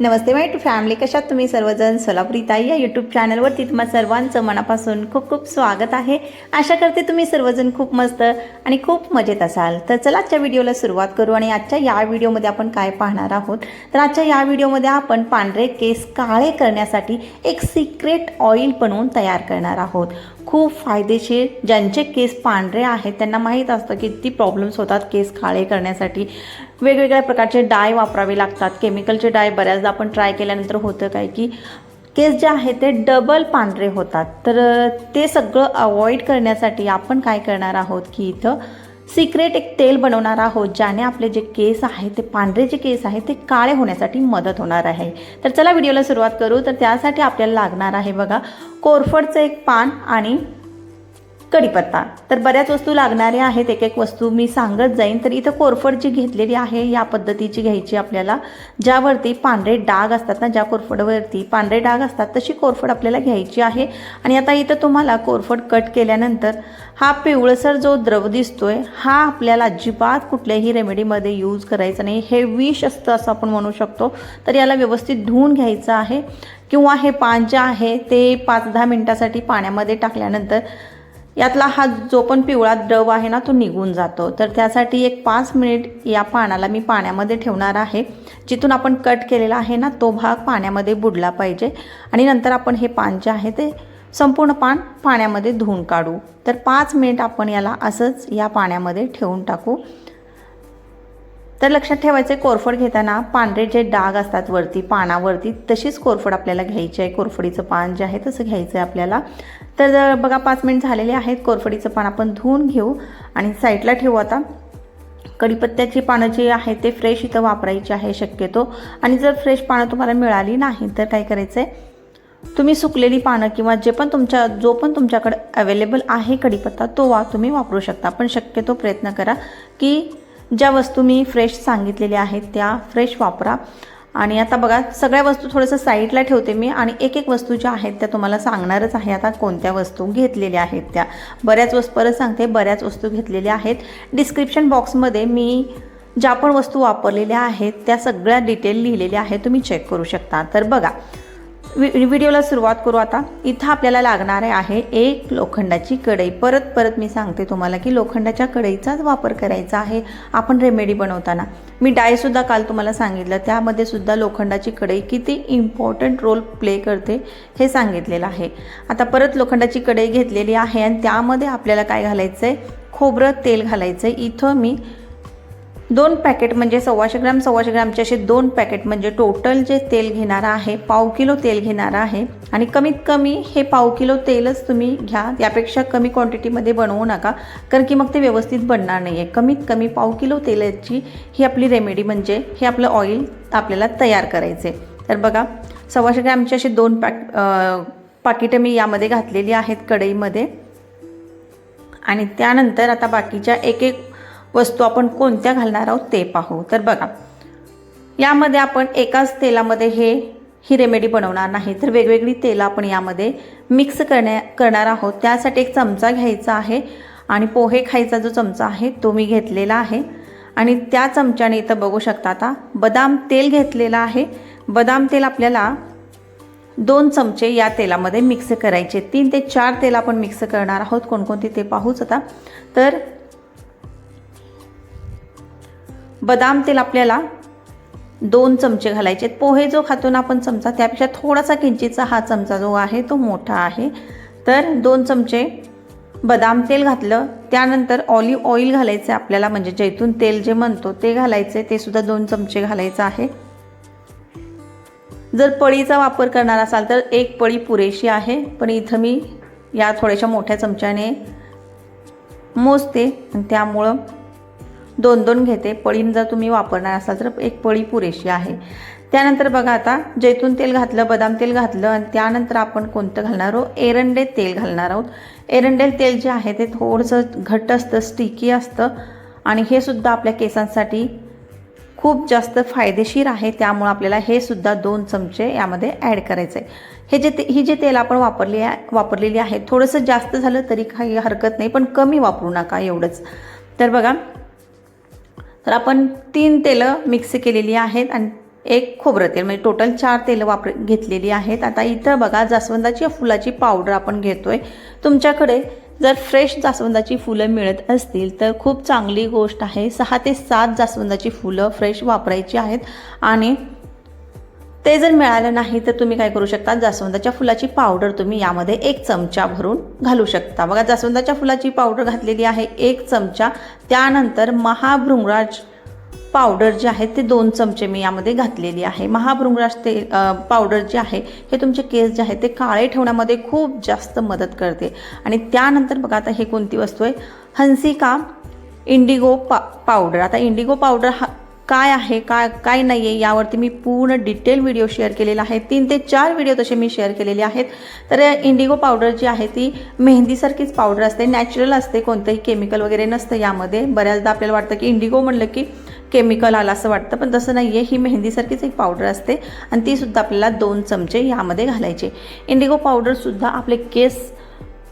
Namaste my to family कशात तुम्ही सर्वजण? सोलापुरी ताई या यूट्यूब चॅनलवरती तुम्हा सर्वांचं मनापासून खूप खूप स्वागत आहे. आशा करते तुम्ही सर्वजण खूप मस्त आणि खूप मजेत असाल. तर चला आजच्या व्हिडिओला सुरुवात करू आणि आजच्या या व्हिडिओमध्ये आपण काय पाहणार आहोत? तर आजच्या या व्हिडिओमध्ये आपण पांढरे केस काळे करण्यासाठी एक सिक्रेट ऑइल बनवून तयार करणार आहोत. खूप फायदेशीर ज्यांचे केस पांढरे आहेत त्यांना माहीत असतं की किती प्रॉब्लेम्स होतात केस काळे करण्यासाठी. वेगवेगळ्या प्रकारचे डाय वापरावे लागतात. केमिकलचे डाय बऱ्याचदा आपण ट्राय केल्यानंतर होतं काय की केस जे आहे ते डबल पांढरे होतात. तर ते सगळं अवॉइड करण्यासाठी आपण काय करणार आहोत की इथं सिक्रेट एक तेल बनवणार आहोत ज्याने आपले जे केस आहेत ते पांढरे जे केस आहेत ते काळे होण्यासाठी मदत होणार आहे. तर चला व्हिडिओला सुरुवात करू. तर त्यासाठी आपल्याला लागणार आहे बघा कोरफडचं एक पान आणि कढीपत्ता तर बऱ्याच वस्तू लागणाऱ्या आहेत एक एक वस्तू मी सांगत जाईन. तर इथं कोरफड जी घेतलेली आहे या पद्धतीची घ्यायची आपल्याला. ज्यावरती पांढरे डाग असतात ना ज्या कोरफडवरती पांढरे डाग असतात तशी कोरफड आपल्याला घ्यायची आहे. आणि आता इथं तुम्हाला कोरफड कट केल्यानंतर हा पिवळसर जो द्रव दिसतोय हा आपल्याला अजिबात कुठल्याही रेमेडीमध्ये यूज करायचा नाही. हे विष असतं असं आपण म्हणू शकतो. तर याला व्यवस्थित धुवून घ्यायचं आहे. किंवा हे पान जे आहे ते पाच दहा मिनटासाठी पाण्यामध्ये टाकल्यानंतर यातला हा जो पण पिवळा द्रव आहे ना तो निघून जातो. तर त्यासाठी एक पाच मिनिट या पानाला मी पाण्यामध्ये ठेवणार आहे. जिथून आपण कट केलेला आहे ना तो भाग पाण्यामध्ये बुडला पाहिजे. आणि नंतर आपण हे पान जे आहे ते संपूर्ण पान पाण्यामध्ये धुवून काढू. तर पाच मिनिट आपण याला असंच या पाण्यामध्ये ठेवून टाकू. तर लक्षात ठेवायचं आहे कोरफड घेताना पांढरे जे डाग असतात वरती पानावरती तशीच कोरफड आपल्याला घ्यायची आहे. कोरफडीचं पान जे आहे तसं घ्यायचं आहे आपल्याला. तर जर बघा पाच मिनिट झालेले आहेत. कोरफडीचं पान आपण धुवून घेऊ आणि साईडला ठेवू आता. कढीपत्त्याची पानं जी आहेत ते फ्रेश इथं वापरायची आहे शक्यतो. आणि जर फ्रेश पानं तुम्हाला मिळाली नाही तर काय करायचं आहे तुम्ही सुकलेली पानं किंवा जे पण तुमच्या जो पण तुमच्याकडे अवेलेबल आहे कढीपत्ता तो वा तुम्ही वापरू शकता. पण शक्यतो प्रयत्न करा की ज्या वस्तू मी फ्रेश सांगितलेल्या आहेत त्या फ्रेश वापरा. आणि आता बघा सगळ्या वस्तू थोडंसं साईडला ठेवते मी आणि एक एक वस्तू ज्या आहेत त्या तुम्हाला सांगणारच आहे. आता कोणत्या वस्तू घेतलेल्या आहेत त्या? बऱ्याच वस्तू परत सांगते बऱ्याच वस्तू घेतलेल्या आहेत. डिस्क्रिप्शन बॉक्समध्ये मी ज्या पण वस्तू वापरलेल्या आहेत त्या सगळ्या डिटेल लिहिलेल्या आहेत तुम्ही चेक करू शकता. तर बघा वि व्हिडिओला सुरुवात करू आता. इथं आपल्याला लागणार आहे एक लोखंडाची कढई. परत परत मी सांगते तुम्हाला की लोखंडाच्या कढईचाच वापर करायचा आहे. आपण रेमेडी बनवताना. मी डायसुद्धा काल तुम्हाला सांगितलं. त्यामध्ये सुद्धा लोखंडाची कढई किती इम्पॉर्टंट रोल प्ले करते हे सांगितलेलं आहे. आता परत लोखंडाची कढई घेतलेली आहे आणि त्यामध्ये आपल्याला काय घालायचं आहे खोबरं तेल घालायचं आहे इथं मी दोन पॅकेट म्हणजे सव्वाशे ग्राम सव्वाशे ग्रामचे असे दोन पॅकेट म्हणजे टोटल जे तेल घेणार आहे पाव किलो तेल घेणार आहे. आणि कमीत कमी हे पाव किलो तेलच तुम्ही घ्या. यापेक्षा कमी क्वांटिटीमध्ये बनवू नका कारण की मग ते व्यवस्थित बनणार नाही आहे कमीत कमी पाव किलो तेलाची ही आपली रेमेडी म्हणजे हे आपलं ऑइल आपल्याला तयार करायचे तर बघा सव्वाशे ग्रामचे असे दोन पॅक पाकिटं मी यामध्ये घातलेली आहेत कढईमध्ये. आणि त्यानंतर आता बाकीच्या एक एक वस्तू आपण कोणत्या घालणार आहोत ते पाहू. तर बघा यामध्ये आपण एकाच तेलामध्ये हे ही रेमेडी बनवणार नाही. तर वेगवेगळी तेलं आपण यामध्ये मिक्स करण्या करणार आहोत. त्यासाठी एक चमचा घ्यायचा आहे आणि पोहे खायचा जो चमचा आहे तो मी घेतलेला आहे. आणि त्या चमच्याने इथं बघू शकता आता बदाम तेल घेतलेलं आहे. बदाम तेल आपल्याला दोन चमचे या तेलामध्ये मिक्स करायचे. तीन ते चार तेल आपण मिक्स करणार आहोत. कोणकोणती ते पाहूच आता. तर बदाम तेल आपल्याला दोन चमचे घालायचे आहेत. पोहे जो खातो ना आपण चमचा त्यापेक्षा थोडासा किंचितचा हा चमचा जो आहे तो मोठा आहे. तर दोन चमचे बदाम तेल घातलं. त्यानंतर ऑलिव्ह ऑइल घालायचं आहे आपल्याला म्हणजे जैतून तेल जे म्हणतो ते घालायचे ते सुद्धा दोन चमचे घालायचं आहे. जर पळीचा वापर करणार असाल तर एक पळी पुरेशी आहे पण इथं मी या थोड्याशा मोठ्या चमच्याने मोजते. त्यामुळं दोन दोन घेते. पळीन जर तुम्ही वापरणार असाल तर एक पळी पुरेशी आहे. त्यानंतर बघा आता जैतून तेल घातलं बदाम तेल घातलं आणि त्यानंतर आपण कोणतं घालणार आहोत? एरंडे तेल घालणार आहोत. एरंडेल तेल जे आहे ते थोडंसं घट्ट असतं स्टिकी असतं आणि हे सुद्धा आपल्या केसांसाठी खूप जास्त फायदेशीर आहे. त्यामुळं आपल्याला हे सुद्धा दोन चमचे यामध्ये ॲड करायचं आहे हे जे ते ही जे तेल आपण वापरली आहे वापरलेली आहे थोडंसं जास्त झालं तरी काही हरकत नाही पण कमी वापरू नका एवढंच. तर बघा तर आपण तीन तेलं मिक्स केलेली आहेत आणि एक खोबरं तेल म्हणजे टोटल चार तेलं वापर घेतलेली आहेत. आता इथं बघा जास्वंदाची फुलाची पावडर आपण घेतो आहे तुमच्याकडे जर फ्रेश जास्वंदाची फुलं मिळत असतील तर खूप चांगली गोष्ट आहे. सहा ते सात जास्वंदाची फुलं फ्रेश वापरायची आहेत. आणि ते जर मिळालं नाही तर तुम्ही काय करू शकता? जास्वंदाच्या फुलाची पावडर तुम्ही यामध्ये एक चमचा भरून घालू शकता. बघा जास्वंदाच्या फुलाची पावडर घातलेली आहे एक चमचा. त्यानंतर महाभृंगराज पावडर जे आहे ते दोन चमचे मी यामध्ये घातलेली आहे. महाभृंगराज ते पावडर जे आहे हे तुमचे केस जे आहे ते काळे ठेवण्यामध्ये खूप जास्त मदत करते. आणि त्यानंतर बघा आता हे कोणती वस्तू आहे? हंसिका इंडिगो पा पावडर. आता इंडिगो पावडर हा काय आहे काय काय नाही आहे यावरती मी पूर्ण डिटेल व्हिडिओ शेअर केलेला आहे. तीन ते चार व्हिडिओ तसे मी शेअर केलेले आहेत. तर इंडिगो पावडर जी आहे ती मेहंदीसारखीच पावडर असते नॅचरल असते कोणतंही केमिकल वगैरे नसतं यामध्ये. बऱ्याचदा आपल्याला वाटतं की इंडिगो म्हणलं की केमिकल आला असं वाटतं पण तसं नाही आहे ही मेहंदीसारखीच एक पावडर असते आणि तीसुद्धा आपल्याला दोन चमचे यामध्ये घालायचे. इंडिगो पावडरसुद्धा आपले केस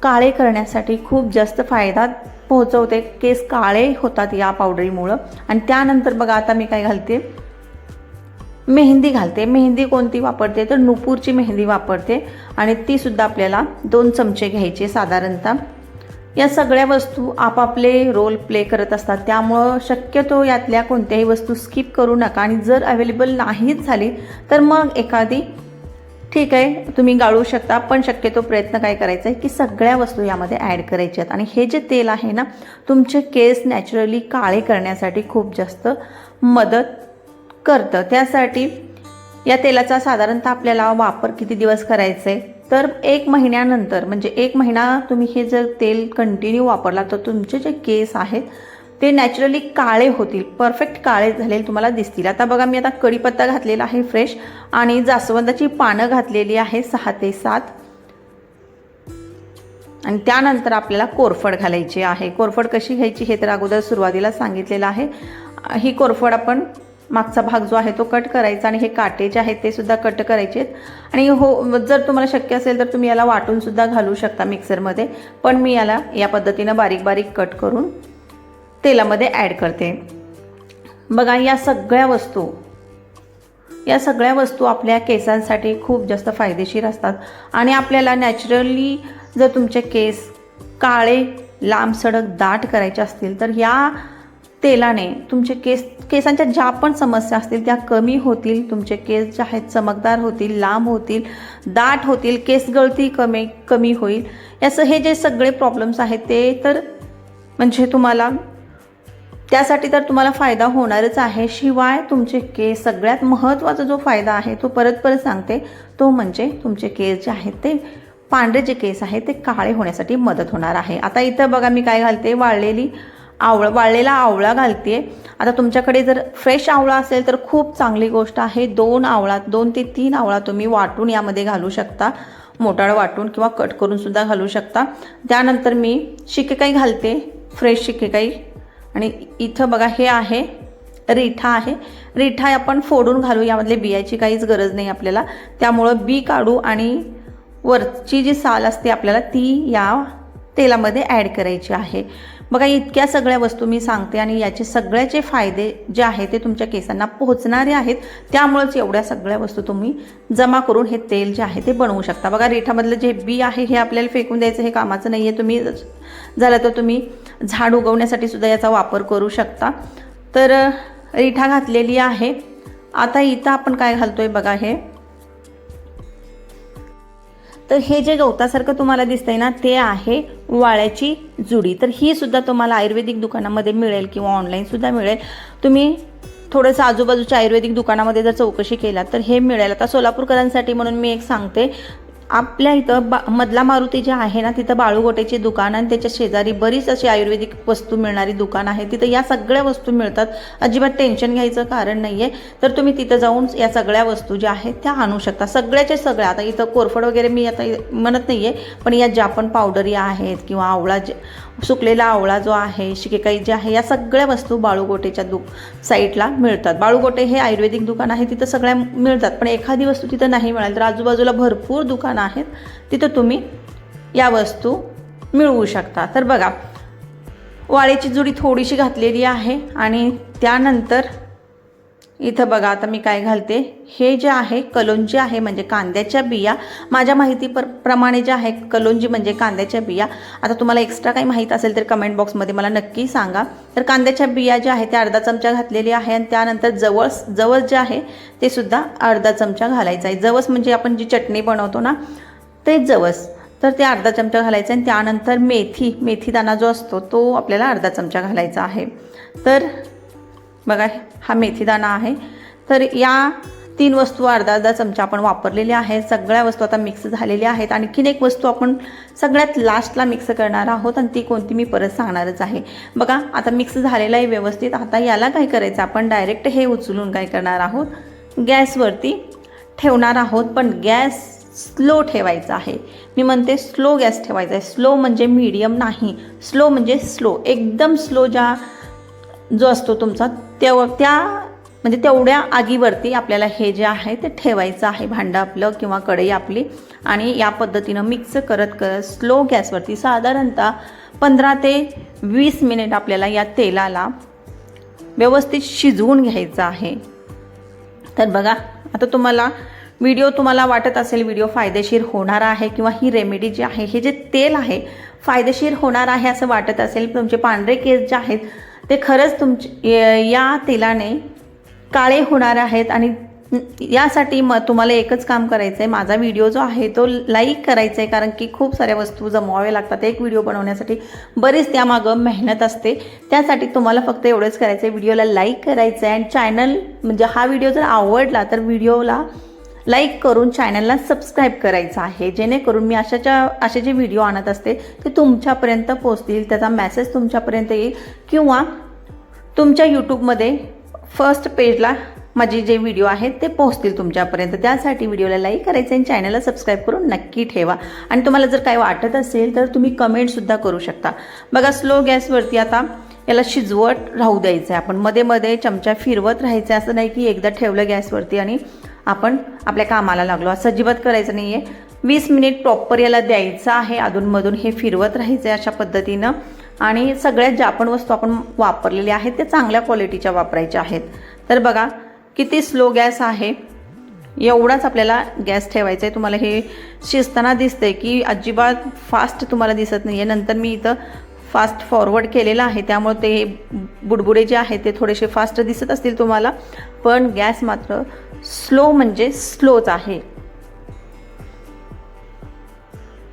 काळे करण्यासाठी खूप जास्त फायदा पोहोचवते. केस काळे होतात या पावडरीमुळं आणि त्यानंतर बघा आता मी काय घालते? मेहंदी घालते. मेहंदी कोणती वापरते? तर नुपूरची मेहंदी वापरते. आणि तीसुद्धा आपल्याला दोन चमचे घ्यायचे साधारणतः. या सगळ्या वस्तू आपापले रोल प्ले करत असतात. त्यामुळं शक्यतो यातल्या कोणत्याही वस्तू स्किप करू नका. आणि जर अवेलेबल नाहीच झाली तर मग एखादी ठीक आहे तुम्ही गाळू शकता पण शक्यतो प्रयत्न काय करायचा आहे की सगळ्या वस्तू यामध्ये ॲड करायच्या आहेत. आणि हे जे तेल आहे ना तुमचे केस नॅचरली काळे करण्यासाठी खूप जास्त मदत करतं. त्यासाठी या तेलाचा साधारणतः आपल्याला वापर किती दिवस करायचा आहे? तर एक महिन्यानंतर म्हणजे एक महिना तुम्ही हे जर तेल कंटिन्यू वापरला तर तुमचे जे केस आहेत ते नॅचरली काळे होतील. परफेक्ट काळे झालेले तुम्हाला दिसतील. आता बघा मी आता कढीपत्ता घातलेला आहे फ्रेश आणि जास्वंदाची पानं घातलेली आहे सहा ते सात. आणि त्यानंतर आपल्याला कोरफड घालायची आहे. कोरफड कशी घ्यायची हे तर अगोदर सुरुवातीला सांगितलेलं आहे. ही कोरफड आपण मागचा भाग जो आहे तो कट करायचा आणि हे काटे जे आहेत ते सुद्धा कट करायचे आहेत. आणि हो जर तुम्हाला शक्य असेल तर तुम्ही याला वाटून सुद्धा घालू शकता मिक्सरमध्ये पण मी याला या पद्धतीनं बारीक बारीक कट करून तेलामध्ये ॲड करते. बघा या सगळ्या वस्तू या सगळ्या वस्तू आपल्या केसांसाठी खूप जास्त फायदेशीर असतात. आणि आपल्याला नॅचरली जर तुमचे केस काळे लांब सडक दाट करायचे असतील तर या तेलाने तुमचे केस केसांच्या ज्या पण समस्या असतील त्या कमी होतील. तुमचे केस जे आहेत चमकदार होतील लांब होतील दाट होतील केस गळती कमी कमी होईल. याचं हे जे सगळे प्रॉब्लेम्स आहेत ते तर म्हणजे तुम्हाला त्यासाठी तर तुम्हाला फायदा होणारच आहे. शिवाय तुमचे केस सगळ्यात महत्त्वाचा जो फायदा आहे तो परत परत सांगते तो म्हणजे तुमचे केस जे आहेत ते पांढरे जे केस आहेत ते काळे होण्यासाठी मदत होणार आहे. आता इथं बघा मी काय घालते वाळलेली आवळ वाळलेला आवळा घालते आता तुमच्याकडे जर फ्रेश आवळा असेल तर खूप चांगली गोष्ट आहे. दोन आवळा दोन ते तीन आवळा तुम्ही वाटून यामध्ये घालू शकता. मोटाळ वाटून किंवा कट करून सुद्धा घालू शकता. त्यानंतर मी शिकेकाई घालते फ्रेश शिकेकाई. आणि इथं बघा हे आहे रिठा आहे. रिठा आपण फोडून घालू यामधले बियाची काहीच गरज नाही आपल्याला. त्यामुळं बी काढू आणि वरची जी साल असते आपल्याला ती या तेलामध्ये ॲड करायची आहे. बघा इतक्या सगळ्या वस्तू मी सांगते आणि याचे सगळ्याचे फायदे जे आहे ते तुमच्या केसांना पोहोचणारे आहेत. त्यामुळेच एवढ्या सगळ्या वस्तू तुम्ही जमा करून हे तेल जे आहे ते बनवू शकता. बघा रेठामधलं जे बी आहे हे आपल्याला फेकून द्यायचं हे कामाचं नाही आहे तुम्ही झालं तर तुम्ही झाड उगवण्यासाठी सुद्धा याचा वापर करू शकता. तर रिठा घातलेली आहे. आता इथं आपण काय घालतो आहे बघा हे. तर हे जे गवतासारखं तुम्हाला दिसतंय ना ते आहे वाळ्याची जुडी. तर ही सुद्धा तुम्हाला आयुर्वेदिक दुकानामध्ये मिळेल किंवा ऑनलाईन सुद्धा मिळेल. तुम्ही थोडंसं आजूबाजूच्या आयुर्वेदिक दुकानामध्ये जर चौकशी केला तर हे मिळेल. आता सोलापूरकरांसाठी म्हणून मी एक सांगते आपल्या इथं बा मधला मारुती जे आहे ना तिथं बाळूगोट्याची दुकान आणि त्याच्या शेजारी बरीच अशी आयुर्वेदिक वस्तू मिळणारी दुकान आहे. तिथं या सगळ्या वस्तू मिळतात. अजिबात टेन्शन घ्यायचं कारण नाही आहे तर तुम्ही तिथं जाऊन या सगळ्या वस्तू ज्या आहेत त्या आणू शकता. सगळ्याच्या सगळ्या. आता इथं कोरफड वगैरे मी आता म्हणत नाही आहे पण या ज्या पण पावडरी आहेत किंवा आवळा जे सुकलेला आवळा जो आहे शिकेकाई जे आहे या सगळ्या वस्तू बाळूगोटेच्या दु साईटला मिळतात. बाळूगोटे हे आयुर्वेदिक दुकान आहे तिथं सगळ्या मिळतात. पण एखादी वस्तू तिथं नाही मिळाली तर आजूबाजूला भरपूर दुकानं आहेत तिथं तुम्ही या वस्तू मिळवू शकता. तर बघा वाळेची जुडी थोडीशी घातलेली आहे आणि त्यानंतर इथं बघा आता मी काय घालते? हे जे आहे कलोंजी आहे म्हणजे कांद्याच्या बिया. माझ्या माहिती पर प्रमाणे जे आहे कलोंजी म्हणजे कांद्याच्या बिया. आता तुम्हाला एक्स्ट्रा काही माहीत असेल तर कमेंट बॉक्समध्ये मला नक्की सांगा. तर कांद्याच्या बिया ज्या आहेत त्या अर्धा चमचा घातलेली आहे आणि त्यानंतर जवस जवस जे आहे ते सुद्धा अर्धा चमचा घालायचा आहे. जवस म्हणजे आपण जी चटणी बनवतो ना ते जवस. तर ते अर्धा चमचा घालायचा आणि त्यानंतर मेथी मेथीदाणा जो असतो तो आपल्याला अर्धा चमचा घालायचा आहे. तर बघा हा मेथीदाणा आहे. तर या तीन वस्तू अर्धा अर्धा चमचा आपण वापरलेल्या आहेत. सगळ्या वस्तू आता मिक्स झालेल्या आहेत. आणखीन एक वस्तू आपण सगळ्यात लास्टला मिक्स करणार आहोत आणि ती कोणती मी परत सांगणारच आहे. बघा आता मिक्स झालेलं आहे व्यवस्थित. आता याला काय करायचं? आपण डायरेक्ट हे उचलून काय करणार आहोत? गॅसवरती ठेवणार आहोत. पण गॅस स्लो ठेवायचा आहे. मी म्हणते स्लो गॅस ठेवायचा आहे. स्लो म्हणजे मीडियम नाही. स्लो म्हणजे स्लो एकदम स्लो ज्या जो असतो तुमचा तेव त्या म्हणजे तेवढ्या आगीवरती आपल्याला हे जे आहे ते ठेवायचं आहे. भांडं आपलं किंवा कढई आपली. आणि या पद्धतीनं मिक्स करत करत स्लो गॅसवरती साधारणतः पंधरा ते वीस मिनिट आपल्याला या तेलाला व्यवस्थित शिजवून घ्यायचं आहे. तर बघा आता तुम्हाला व्हिडिओ तुम्हाला वाटत असेल व्हिडिओ फायदेशीर होणार आहे किंवा ही रेमेडी जी आहे हे जे तेल आहे फायदेशीर होणार आहे असं वाटत असेल. तुमचे पांढरे केस जे आहेत ते खरंच तुमचे या तेलाने काळे होणार आहेत आणि यासाठी म तुम्हाला एकच काम करायचं आहे माझा व्हिडिओ जो आहे तो लाईक करायचा आहे कारण की खूप साऱ्या वस्तू जमवाव्या लागतात. एक व्हिडिओ बनवण्यासाठी बरीच त्यामागं मेहनत असते. त्यासाठी तुम्हाला फक्त एवढंच करायचं आहे व्हिडिओला लाईक करायचं आहे आणि चॅनल म्हणजे हा व्हिडिओ जर आवडला तर व्हिडिओला लाईक करून चॅनलला सबस्क्राईब करायचं आहे. जेणेकरून मी अशाच्या असे जे व्हिडिओ आणत असते ते तुमच्यापर्यंत पोचतील त्याचा मेसेज तुमच्यापर्यंत येईल. किंवा तुमच्या यूट्यूबमध्ये फर्स्ट पेजला माझे जे व्हिडिओ आहेत ते पोहोचतील तुमच्यापर्यंत. त्यासाठी व्हिडिओला लाईक करायचं आणि चॅनलला सबस्क्राईब करून नक्की ठेवा. आणि तुम्हाला जर काही वाटत असेल तर तुम्ही कमेंटसुद्धा करू शकता. बघा स्लो गॅसवरती आता याला शिजवत राहू द्यायचं आहे आपण. मध्ये मध्ये चमचा फिरवत राहायचं असं नाही की एकदा ठेवलं गॅसवरती आणि आपण आपल्या कामाला लागलो. असं अजिबात करायचं नाही आहे वीस मिनिट प्रॉपर याला द्यायचं आहे. अधूनमधून हे फिरवत राहायचं आहे अशा पद्धतीनं. आणि सगळ्यात ज्या पण वस्तू आपण वापरलेल्या आहेत त्या चांगल्या क्वालिटीच्या वापरायच्या आहेत. तर बघा किती स्लो गॅस आहे. एवढाच आपल्याला गॅस ठेवायचा आहे तुम्हाला हे शिजताना दिसतंय की अजिबात फास्ट तुम्हाला दिसत नाही आहे नंतर मी इथं फास्ट फॉरवर्ड केलेलं आहे त्यामुळे ते बुडबुडे जे आहेत ते थोडेसे फास्ट दिसत असतील तुम्हाला पण गॅस मात्र स्लो म्हणजे स्लोच आहे.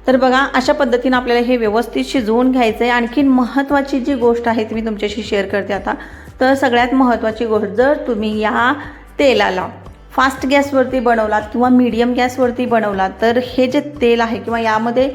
तर बघा अशा पद्धतीनं आपल्याला हे व्यवस्थित शिजवून घ्यायचं आहे आणखीन महत्त्वाची जी गोष्ट आहे ती मी तुमच्याशी शेअर करते आता. तर सगळ्यात महत्त्वाची गोष्ट जर तुम्ही या तेलाला फास्ट गॅसवरती बनवलात किंवा मीडियम गॅसवरती बनवलात तर हे जे तेल आहे किंवा यामध्ये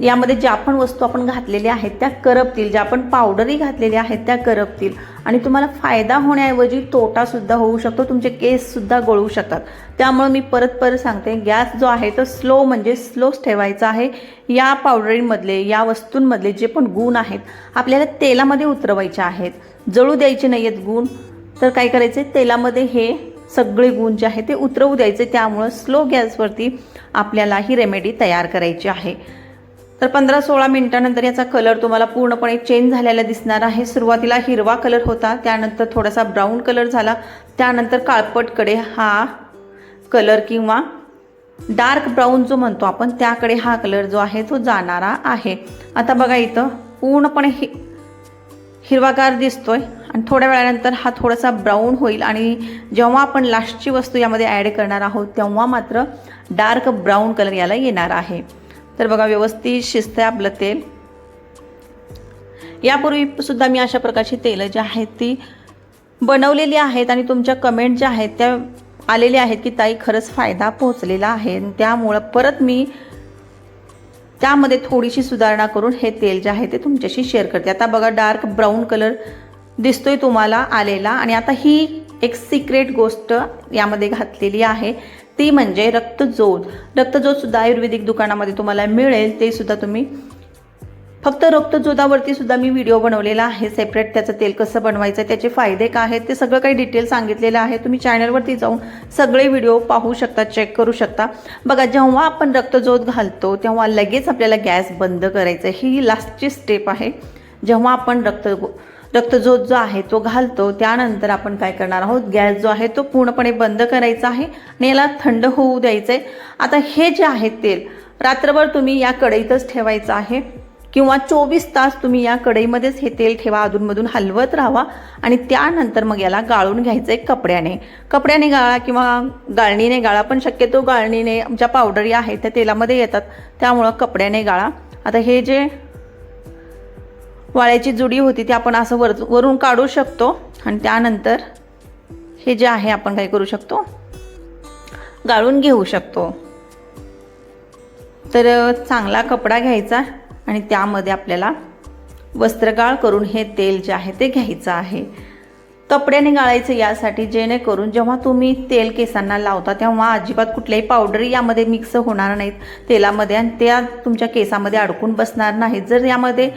यामध्ये ज्या पण वस्तू आपण घातलेल्या आहेत त्या करपतील. ज्या आपण पावडरी घातलेल्या आहेत त्या करपतील. आणि तुम्हाला फायदा होण्याऐवजी तोटासुद्धा होऊ शकतो तुमचे केससुद्धा गळू शकतात. त्यामुळे मी परत परत सांगते गॅस जो आहे तो स्लो म्हणजे स्लोच ठेवायचा आहे. या पावडरींमधले या वस्तूंमधले जे पण गुण आहेत आपल्याला तेलामध्ये उतरवायचे आहेत. जळू द्यायचे नाही आहेत गुण. तर काय करायचे? तेलामध्ये हे सगळे गुण जे आहे ते उतरवू द्यायचे. त्यामुळं स्लो गॅसवरती आपल्याला ही रेमेडी तयार करायची आहे. तर पंधरा सोळा मिनिटानंतर याचा कलर तुम्हाला पूर्णपणे चेंज झालेला दिसणार आहे. सुरुवातीला हिरवा कलर होता त्यानंतर थोडासा ब्राऊन कलर झाला. त्यानंतर काळपटकडे हा कलर किंवा डार्क ब्राऊन जो म्हणतो आपण त्याकडे हा कलर जो आहे तो जाणारा आहे. आता बघा इथं पूर्णपणे हि हिरवागार दिसतोय आणि थोड्या वेळानंतर हा थोडासा ब्राऊन होईल आणि जेव्हा आपण लास्टची वस्तू यामध्ये ॲड करणार आहोत तेव्हा मात्र डार्क ब्राऊन कलर याला येणार आहे. तर बघा व्यवस्थित शिजतंय आपलं तेल. यापूर्वी सुद्धा मी अशा प्रकारची तेलं जी आहेत ती बनवलेली आहेत आणि तुमच्या कमेंट ज्या आहेत त्या आलेल्या आहेत की ताई खरंच फायदा पोहोचलेला आहे. आणि त्यामुळं परत मी त्यामध्ये थोडीशी सुधारणा करून हे तेल जे आहे ते तुमच्याशी शेअर करते. आता बघा डार्क ब्राऊन कलर दिसतोय तुम्हाला आलेला. आणि आता ही एक सिक्रेट गोष्ट यामध्ये घातलेली आहे. ती म्हणजे रक्तजोत रक्तजोतसुद्धा आयुर्वेदिक दुकानामध्ये तुम्हाला मिळेल ते सुद्धा तुम्ही फक्त रक्तजोतावरती सुद्धा मी व्हिडिओ बनवलेला आहे सेपरेट त्याचं तेल कसं बनवायचं त्याचे फायदे काय आहेत ते सगळं काही डिटेल सांगितलेलं आहे. तुम्ही चॅनलवरती जाऊन सगळे व्हिडिओ पाहू शकता चेक करू शकता. बघा जेव्हा आपण रक्तजोत घालतो तेव्हा लगेच आपल्याला गॅस बंद करायचं ही लास्टची स्टेप आहे. जेव्हा आपण रक्त रक्तजोत जो आहे तो घालतो त्यानंतर आपण काय करणार आहोत? गॅस जो आहे तो पूर्णपणे बंद करायचा आहे आणि याला थंड होऊ द्यायचं आहे आता हे जे आहे तेल रात्रभर तुम्ही या कढईतच ठेवायचं आहे किंवा चोवीस तास तुम्ही या कढईमध्येच हे तेल ठेवा अधूनमधून हलवत राहा आणि त्यानंतर मग याला गाळून घ्यायचं आहे कपड्याने. कपड्याने गाळा किंवा गाळणीने गाळा पण शक्यतो गाळणीने ज्या पावडरी आहेत त्या तेलामध्ये येतात त्यामुळं कपड्याने गाळा. आता हे जे वाळ्याची जुडी होती ती आपण असं वर वरून काढू शकतो. आणि त्यानंतर हे जे आहे आपण काय करू शकतो? गाळून घेऊ शकतो. तर चांगला कपडा घ्यायचा आणि त्यामध्ये आपल्याला वस्त्रगाळ करून हे तेल जे आहे ते घ्यायचं आहे. कपड्याने गाळायचं यासाठी जेणेकरून जेव्हा तुम्ही तेल केसांना लावता तेव्हा अजिबात कुठल्याही पावडर यामध्ये मिक्स होणार नाहीत तेलामध्ये आणि त्या तुमच्या केसामध्ये अडकून बसणार नाहीत. जर यामध्ये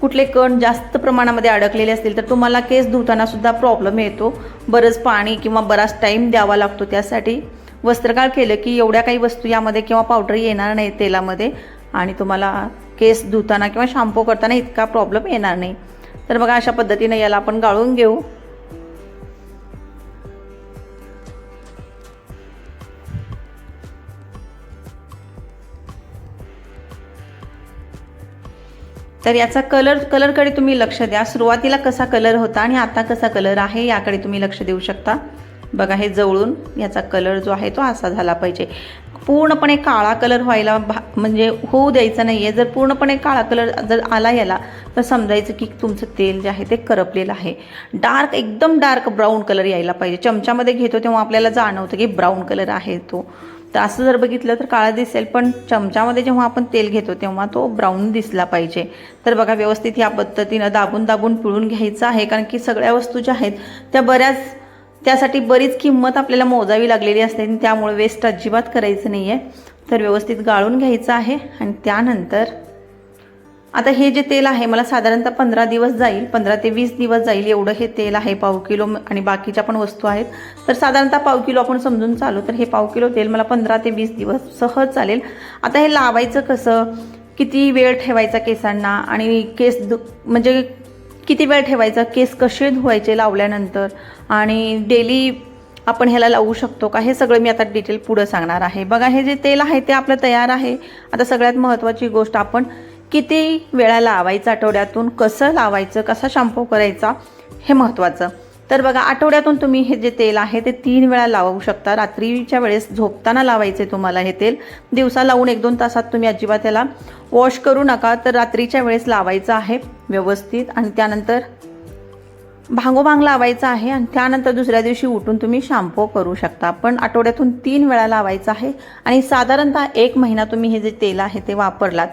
कुठले कण जास्त प्रमाणामध्ये अडकलेले असतील तर तुम्हाला केस धुताना सुद्धा प्रॉब्लेम येतो. बरंच पाणी किंवा बराच टाईम द्यावा लागतो. त्यासाठी वस्त्रगाळ केलं की एवढ्या काही वस्तू यामध्ये किंवा पावडर येणार नाही तेलामध्ये आणि तुम्हाला केस धुताना किंवा शॅम्पू करताना इतका प्रॉब्लेम येणार नाही. तर बघा अशा पद्धतीने याला आपण गाळून घेऊ. तर याचा कलर कलरकडे तुम्ही लक्ष द्या. सुरुवातीला कसा कलर होता आणि आता कसा कलर आहे याकडे तुम्ही लक्ष देऊ शकता. बघा हे जवळून याचा कलर जो आहे तो असा झाला पाहिजे. पूर्णपणे काळा कलर व्हायला भा म्हणजे होऊ द्यायचा नाही आहे जर पूर्णपणे काळा कलर जर आला याला तर समजायचं की तुमचं तेल जे आहे ते करपलेलं आहे. डार्क एकदम डार्क ब्राऊन कलर यायला पाहिजे. चमच्यामध्ये घेतो तेव्हा आपल्याला जाणवतं की ब्राऊन कलर आहे तो. तर असं जर बघितलं तर काळा दिसेल पण चमच्यामध्ये जेव्हा आपण तेल घेतो तेव्हा तो ब्राऊन दिसला पाहिजे. तर बघा व्यवस्थित ह्या पद्धतीनं दाबून दाबून पिळून घ्यायचं आहे कारण की सगळ्या वस्तू ज्या आहेत त्या बऱ्याच त्यासाठी बरीच किंमत आपल्याला मोजावी लागलेली असते आणि त्यामुळे वेस्ट अजिबात करायचं नाही आहे तर व्यवस्थित गाळून घ्यायचं आहे आणि त्यानंतर आता हे जे तेल आहे मला साधारणतः पंधरा दिवस जाईल पंधरा ते वीस दिवस जाईल एवढं हे तेल आहे पाव किलो आणि बाकीच्या पण वस्तू आहेत. तर साधारणतः पाव किलो आपण समजून चालू तर हे पाव किलो तेल मला पंधरा ते वीस दिवस सहज चालेल. आता हे लावायचं कसं? किती वेळ ठेवायचा केसांना? आणि केस दु म्हणजे किती वेळ ठेवायचा? केस कसे धुवायचे लावल्यानंतर? आणि डेली आपण ह्याला लावू शकतो का? हे सगळं मी आता डिटेल पुढं सांगणार आहे. बघा हे जे तेल आहे ते आपलं तयार आहे. आता सगळ्यात महत्त्वाची गोष्ट आपण किती वेळा लावायचं आठवड्यातून? कसं लावायचं? कसा शॅम्पू करायचा? हे महत्त्वाचं तर बघा आठवड्यातून तुम्ही हे जे तेल आहे ते तीन वेळा लावू शकता. रात्रीच्या वेळेस झोपताना लावायचे तुम्हाला हे तेल. दिवसा लावून एक दोन तासात तुम्ही अजिबात त्याला वॉश करू नका. तर रात्रीच्या वेळेस लावायचं आहे व्यवस्थित आणि त्यानंतर भांगोभांग लावायचा आहे आणि त्यानंतर दुसऱ्या दिवशी उठून तुम्ही शॅम्पू करू शकता. पण आठवड्यातून तीन वेळा लावायचं आहे आणि साधारणतः एक महिना तुम्ही हे जे तेल आहे ते वापरलात.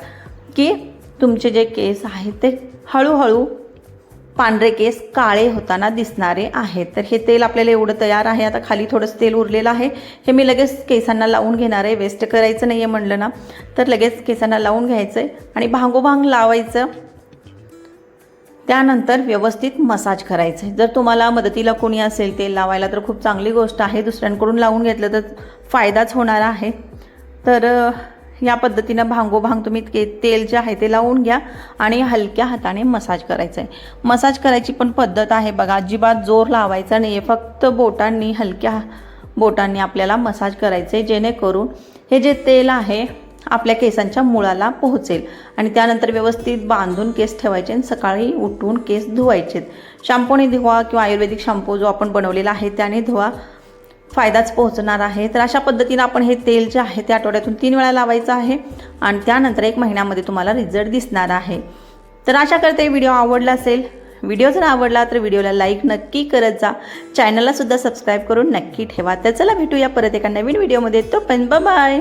की तुमचे जे केस आहेत ते हळूहळू पांढरे केस काळे होताना दिसणारे आहेत. तर हे तेल आपल्याला एवढं तयार आहे. आता खाली थोडंसं तेल उरलेलं आहे. हे मी लगेच केसांना लावून घेणार आहे. वेस्ट करायचं नाही आहे म्हणलं ना तर लगेच केसांना लावून घ्यायचं आहे आणि भांगोभांग लावायचं. त्यानंतर व्यवस्थित मसाज करायचं आहे जर तुम्हाला मदतीला कोणी असेल तेल लावायला तर खूप चांगली गोष्ट आहे. दुसऱ्यांकडून लावून घेतलं तर फायदाच होणार आहे. तर या पद्धतीनं भांगोभांग तुम्ही के तेल जे आहे ते लावून घ्या आणि हलक्या हाताने मसाज करायचं आहे मसाज करायची पण पद्धत आहे बघा अजिबात जोर लावायचा नाही आहे फक्त बोटांनी हलक्या बोटांनी आपल्याला मसाज करायचं आहे जेणेकरून हे जे तेल आहे आपल्या केसांच्या मुळाला पोहोचेल. आणि त्यानंतर व्यवस्थित बांधून केस ठेवायचे आणि सकाळी उठून केस धुवायचेत. शॅम्पूने धुवा किंवा आयुर्वेदिक शॅम्पू जो आपण बनवलेला आहे त्याने धुवा. फायदाच पोहोचणार आहे. तर अशा पद्धतीनं आपण हे तेल जे आहे ते आठवड्यातून तीन वेळा लावायचं आहे आणि त्यानंतर एक महिन्यामध्ये तुम्हाला रिझल्ट दिसणार आहे. तर आशा करते व्हिडिओ आवडला असेल. व्हिडिओ जर आवडला तर व्हिडिओला लाईक नक्की करत जा. चॅनलला सुद्धा सबस्क्राईब करून नक्की ठेवा. तर चला भेटूया परत एका नवीन व्हिडिओमध्ये तो पण बाय